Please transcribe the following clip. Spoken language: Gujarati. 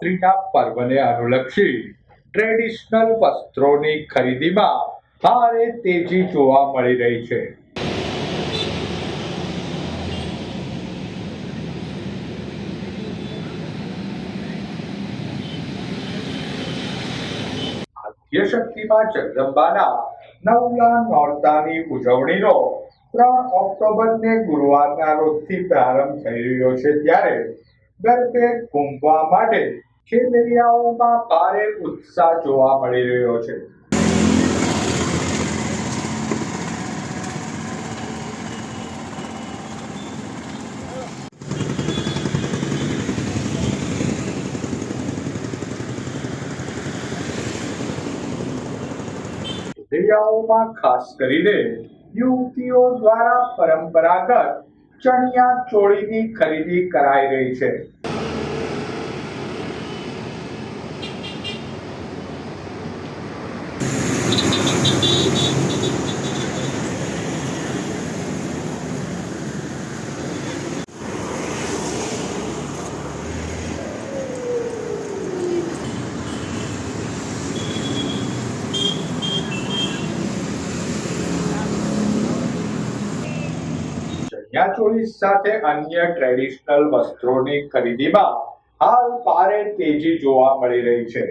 નવરાત્રિના પર્વને અનુલક્ષી ટ્રેડિશનલ વસ્ત્રોની ખરીદીમાં ભારે તેજી જોવા મળી રહી છે. આદ્યશક્તિમાં જગદંબાના નવલા નોરતાની ઉજવણીનો ત્રણ ઓક્ટોબરને ગુરુવારના રોજથી પ્રારંભ થઈ રહ્યો છે ત્યારે ગરબે ઘૂમવા માટે ખેલૈયાઓમાં ભારે ઉત્સાહ જોવા મળી રહ્યો છે. ખેલૈયાઓમાં ખાસ કરીને યુવતીઓ દ્વારા પરંપરાગત ચણિયા ચોળીની ખરીદી કરાઈ રહી છે. ચણિયાચોળી સાથે અન્ય ટ્રેડિશનલ વસ્ત્રોની ખરીદીમાં હાલ ભારે તેજી જોવા મળી રહી છે.